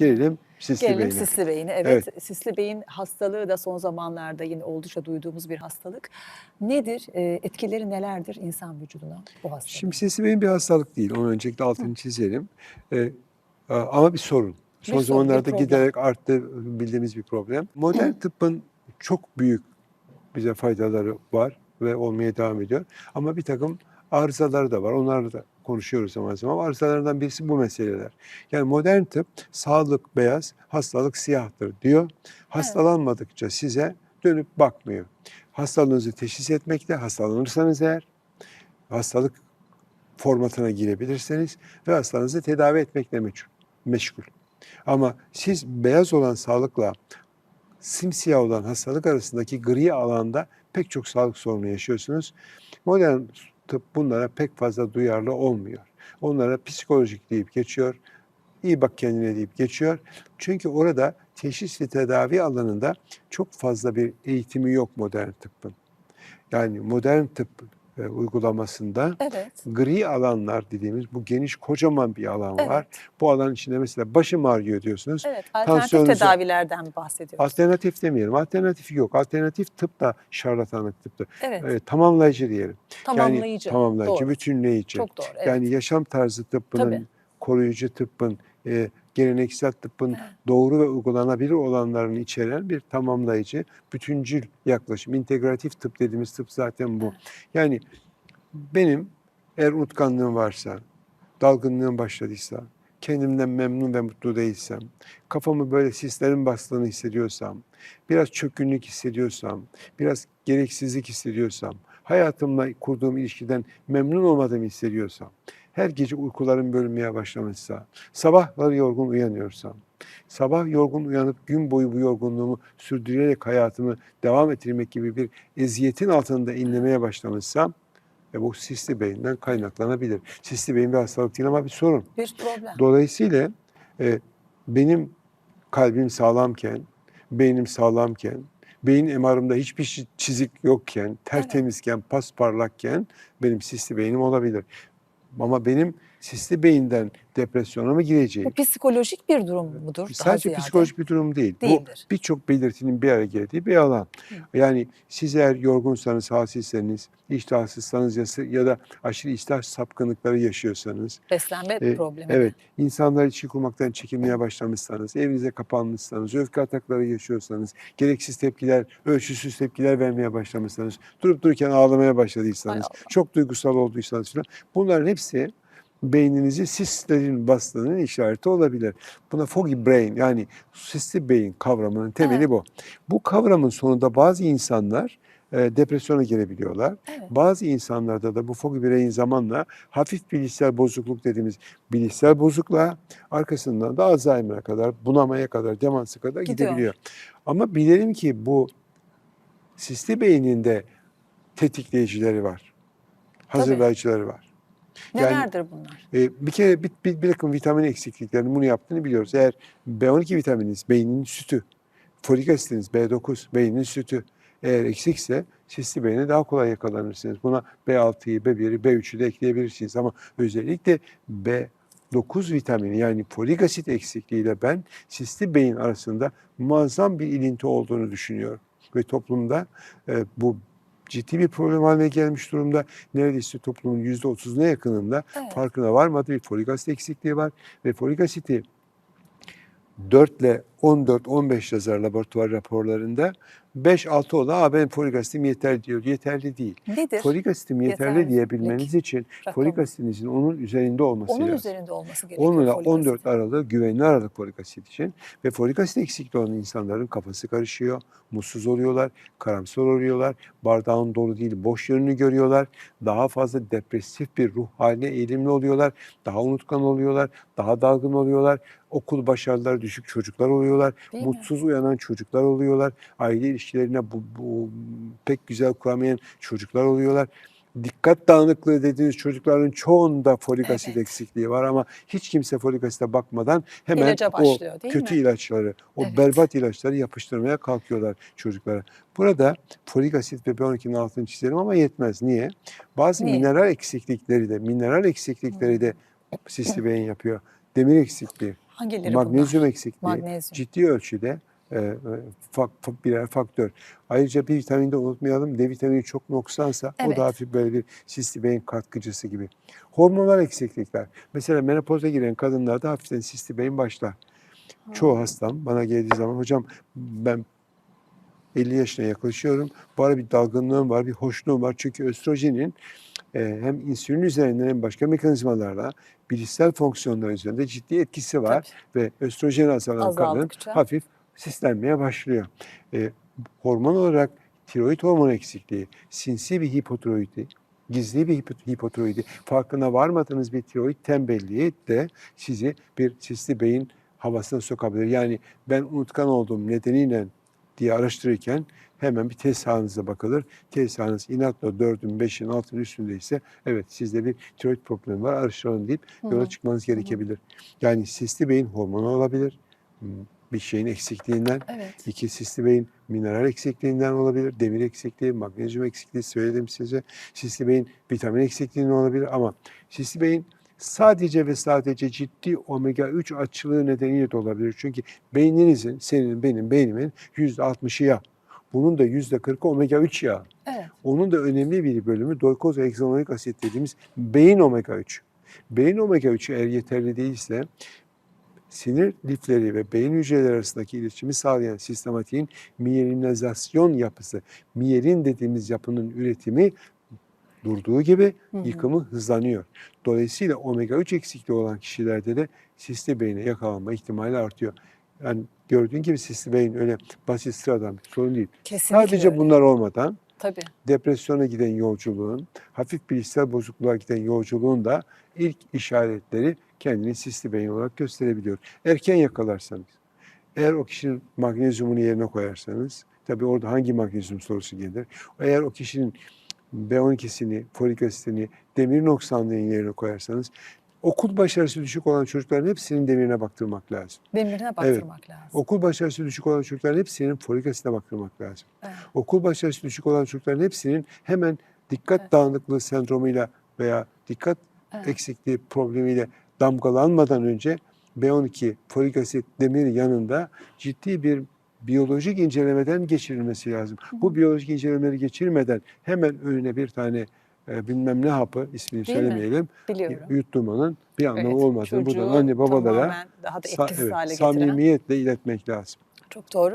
Gelelim sisli Gelelim beyne. sisli beyine. Evet, sisli beyin hastalığı da son zamanlarda yine oldukça duyduğumuz bir hastalık. Nedir? e, etkileri nelerdir insan vücuduna bu hastalık? Şimdi sisli beyin bir hastalık değil. Onu öncelikle altını çizelim. A- ama bir sorun. Son sorun, bir zamanlarda problem. giderek arttı bildiğimiz bir problem. Modern tıbbın çok büyük bize faydaları var ve olmaya devam ediyor. Ama bir takım arızaları da var. Onları da konuşuyoruz zaman zaman. Arızalardan birisi bu meseleler. Yani modern tıp sağlık beyaz, hastalık siyahtır diyor. Hastalanmadıkça size dönüp bakmıyor. Hastalığınızı teşhis etmekte, hastalanırsanız eğer hastalık formatına girebilirseniz ve hastanızı tedavi etmekle meşgul. Ama siz beyaz olan sağlıkla simsiyah olan hastalık arasındaki gri alanda pek çok sağlık sorunu yaşıyorsunuz. Modern tıp bunlara pek fazla duyarlı olmuyor. Onlara psikolojik deyip geçiyor. İyi bak kendine deyip geçiyor. Çünkü orada teşhis ve tedavi alanında çok fazla bir eğitimi yok modern tıbbın. Yani modern tıp e, uygulamasında Evet. gri alanlar dediğimiz bu geniş kocaman bir alan Evet. var. Bu alan içinde mesela başım ağrıyor diyorsunuz. Evet, alternatif Tansiyonunuzu- tedavilerden bahsediyoruz. Alternatif demeyelim. Alternatif yok. Alternatif tıp da şarlatanlık tıptır. Evet, Ee, tamamlayıcı diyelim. tamamlayıcı. Yani tamamlayıcı, Doğru. bütünleyici. Çok doğru. Evet. Yani yaşam tarzı tıbbının, Tabii. koruyucu tıbbın, e, geleneksel tıbbın doğru ve uygulanabilir olanlarını içeren bir tamamlayıcı, bütüncül yaklaşım. İntegratif tıp dediğimiz tıp zaten bu. Yani benim eğer unutkanlığım varsa, dalgınlığım başladıysa, kendimden memnun ve mutlu değilsem, kafamı böyle sislerin bastığını hissediyorsam, biraz çökkünlük hissediyorsam, biraz gereksizlik hissediyorsam, hayatımla kurduğum ilişkiden memnun olmadığımı hissediyorsam, her gece uykularım bölünmeye başlamışsa, sabahları yorgun uyanıyorsam, sabah yorgun uyanıp gün boyu bu yorgunluğumu sürdürerek hayatımı devam ettirmek gibi bir eziyetin altında inlemeye başlamışsam, e bu sisli beyinden kaynaklanabilir. Sisli beyin bir hastalık değil ama bir sorun. Bir problem. Dolayısıyla e, benim kalbim sağlamken, beynim sağlamken, beyin MR'ımda hiçbir çizik yokken, tertemizken, pasparlakken benim sisli beynim olabilir. Ama benim sisli beyinden depresyona mı gireceğim? Bu psikolojik bir durum mudur? Sadece ziyade? psikolojik bir durum değil. Değildir. Bu birçok belirtinin bir araya geldiği bir alan. Yani siz eğer yorgunsanız, halsizseniz, iştahsızsanız ya, ya da aşırı iştah sapkınlıkları yaşıyorsanız, Beslenme e, problemi. evet, insanlar için kurmaktan çekinmeye başlamışsanız, evinize kapanmışsanız, öfke atakları yaşıyorsanız, gereksiz tepkiler, ölçüsüz tepkiler vermeye başlamışsanız, durup dururken ağlamaya başladıysanız, çok duygusal olduysanız falan, bunların hepsi beyninizi sislerin bastığının işareti olabilir. Buna foggy brain yani sisli beyin kavramının temeli Evet. bu. Bu kavramın sonunda bazı insanlar e, depresyona girebiliyorlar. Evet. Bazı insanlarda da bu foggy brain zamanla hafif bilişsel bozukluk dediğimiz bilişsel bozukluğa arkasından da Alzheimer'a kadar, bunamaya kadar, demansa kadar Gidiyor. gidebiliyor. Ama bilelim ki bu sisli beyninde tetikleyicileri var. Hazırlayıcıları var. Yani- Nelerdir bunlar? E, bir kere bir, bir, bir takım vitamin eksikliklerinin bunu yaptığını biliyoruz. Eğer B12 vitaminiz, beynin sütü, folik asitiniz, B9, beynin sütü eğer eksikse sisli beyne daha kolay yakalanırsınız. Buna B6'yı, B1'i, B3'ü de ekleyebilirsiniz. Ama özellikle B9 vitamini yani folik asit eksikliğiyle ben sisli beyin arasında muazzam bir ilinti olduğunu düşünüyorum. Ve toplumda e, bu ciddi bir problem haline gelmiş durumda. Neredeyse toplumun %30'una yakınında Evet. farkına varmadığı bir folik asit eksikliği var. Ve folik asiti 4 ile 14-15 yazar laboratuvar raporlarında 5-6 olan "Aa, benim folik asitim yeterli diyor. Yeterli değil. Nedir? Folik asitim yeterli Yetersizlik diyebilmeniz için folik rakamı. asitinizin onun üzerinde olması Onun lazım. üzerinde olması gerekiyor. 10 ile folik 14 asit. aralığı güvenli aralık folik asit için ve folik asit eksikliği olan insanların kafası karışıyor, mutsuz oluyorlar, karamsar oluyorlar, bardağın dolu değil boş yönünü görüyorlar, daha fazla depresif bir ruh haline eğilimli oluyorlar, daha unutkan oluyorlar, daha dalgın oluyorlar, okul başarıları düşük çocuklar oluyorlar, Değil mi? mutsuz uyanan çocuklar oluyorlar, aile ilişkilerine bu, bu pek güzel kuramayan çocuklar oluyorlar. Dikkat dağınıklığı dediğiniz çocukların çoğunda folik asit Evet. eksikliği var ama hiç kimse folik asite bakmadan hemen İlaca o başlıyor, değil kötü mi? ilaçları, o Evet. berbat ilaçları yapıştırmaya kalkıyorlar çocuklara. Burada folik asit ve B12'nin altını çizelim ama yetmez. Niye? Bazı Niye? mineral eksiklikleri de, mineral eksiklikleri de sisli beyin yapıyor. Demir eksikliği, Hangileri magnezyum bunlar? eksikliği Magnezyum. ciddi ölçüde e, e, fak- birer faktör. Ayrıca bir vitamini de unutmayalım. D vitamini çok noksansa o Evet. da hafif böyle bir sisti beyin katkıcısı gibi. Hormonal eksiklikler. Mesela menopoza giren kadınlarda hafiften sisti beyin başlar. Çoğu hastam bana geldiği zaman hocam ben 50 yaşına yaklaşıyorum. Bu ara bir dalgınlığım var, bir hoşluğum var. Çünkü östrojenin e, hem insülin üzerinden hem başka mekanizmalarla bilişsel fonksiyonlar üzerinde ciddi etkisi var. Tabii. Ve östrojen azalan kadın hafif sislenmeye başlıyor. E, hormon olarak tiroid hormonu eksikliği, sinsi bir hipotiroidi, gizli bir hipo- hipotiroidi, farkına varmadığınız bir tiroid tembelliği de sizi bir sisli beyin havasına sokabilir. Yani ben unutkan olduğum nedeniyle diye araştırırken hemen bir test sahanıza bakılır. Test sahanız inatla 4'ün, 5'in, 6'ın üstündeyse evet sizde bir tiroid problemi var araştıralım deyip Hı yola çıkmanız gerekebilir. Yani sisli beyin hormonu olabilir. Bir şeyin eksikliğinden. Evet. İki sisli beyin mineral eksikliğinden olabilir. Demir eksikliği, magnezyum eksikliği söyledim size. Sisli beyin vitamin eksikliğinden olabilir ama sisli beyin sadece ve sadece ciddi omega 3 açlığı nedeniyle de olabilir. Çünkü beyninizin, senin, benim, beynimin %60'ı yağ. Bunun da %40'ı omega 3 yağ. Evet. Onun da önemli bir bölümü doykoz egzonoik asit dediğimiz beyin omega 3. Beyin omega 3'ü eğer yeterli değilse sinir lifleri ve beyin hücreleri arasındaki iletişimi sağlayan sistematiğin miyelinizasyon yapısı, miyelin dediğimiz yapının üretimi durduğu gibi yıkımı hızlanıyor. Dolayısıyla omega 3 eksikliği olan kişilerde de sisli beyine yakalanma ihtimali artıyor. Yani gördüğün gibi sisli beyin öyle basit sıradan bir sorun değil. Kesinlikle Sadece öyle. bunlar olmadan Tabii. depresyona giden yolculuğun, hafif bilişsel bozukluğa giden yolculuğun da ilk işaretleri kendini sisli beyin olarak gösterebiliyor. Erken yakalarsanız, eğer o kişinin magnezyumunu yerine koyarsanız, tabii orada hangi magnezyum sorusu gelir. Eğer o kişinin B12'sini, folik asitini, demir noksanlığını yerine koyarsanız, okul başarısı düşük olan çocukların hepsinin demirine baktırmak lazım. Demirine baktırmak lazım. Okul başarısı düşük olan çocukların hepsinin folik asitine baktırmak lazım. Evet. Okul başarısı düşük olan çocukların hepsinin hemen dikkat Evet. dağınıklığı sendromuyla veya dikkat Evet. eksikliği problemiyle damgalanmadan önce B12, folik asit, demir yanında ciddi bir biyolojik incelemeden geçirilmesi lazım. Bu biyolojik incelemeleri geçirmeden hemen önüne bir tane e, bilmem ne hapı ismini Değil söylemeyelim yutturmanın bir anlamı Evet, olmadığını buradan anne babalara daha da etkisiz evet, hale getiren. samimiyetle iletmek lazım. Çok doğru.